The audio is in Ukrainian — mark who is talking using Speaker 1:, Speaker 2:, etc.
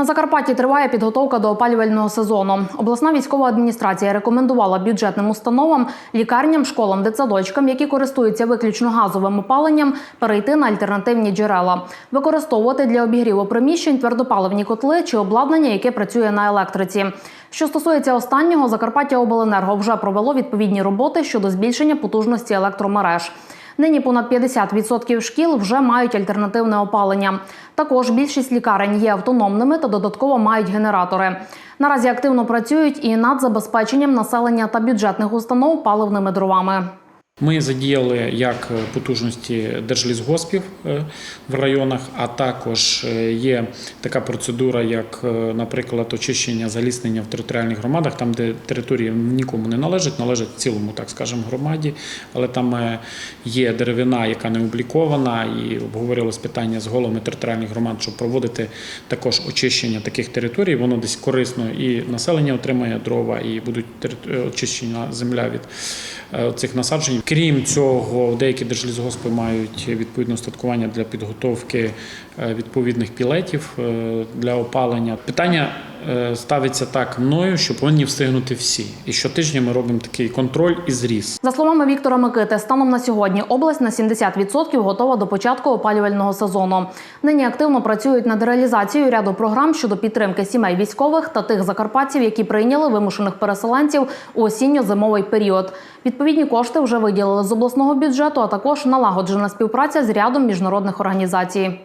Speaker 1: На Закарпатті триває підготовка до опалювального сезону. Обласна військова адміністрація рекомендувала бюджетним установам, лікарням, школам, дитсадочкам, які користуються виключно газовим опаленням, перейти на альтернативні джерела, використовувати для обігріву приміщень твердопаливні котли чи обладнання, яке працює на електриці. Що стосується останнього, Закарпаття Обленерго вже провело відповідні роботи щодо збільшення потужності електромереж. Нині понад 50% шкіл вже мають альтернативне опалення. Також більшість лікарень є автономними та додатково мають генератори. Наразі активно працюють і над забезпеченням населення та бюджетних установ паливними дровами.
Speaker 2: Ми задіяли як потужності держлісгоспів е, в районах, а також е, є така процедура, як, е, наприклад, очищення заліснення в територіальних громадах, там, де території нікому не належать, належать цілому, так скажемо, громаді, але там е, є деревина, яка не облікована, і обговорювалось питання з головами територіальних громад, щоб проводити також очищення таких територій. Воно десь корисно і населення отримає дрова, і будуть очищена земля від е, цих насаджень. Крім цього, деякі держлісгоспи мають відповідне устаткування для підготовки е, відповідних пілетів е, для опалення. Питання ставиться так мною, що повинні встигнути всі. І щотижня ми робимо такий контроль і зріз.
Speaker 1: За словами Віктора Микити, станом на сьогодні область на 70% готова до початку опалювального сезону. Нині активно працюють над реалізацією ряду програм щодо підтримки сімей військових та тих закарпатців, які прийняли вимушених переселенців у осінньо-зимовий період. Відповідні кошти вже виділили з обласного бюджету, а також налагоджена співпраця з рядом міжнародних організацій.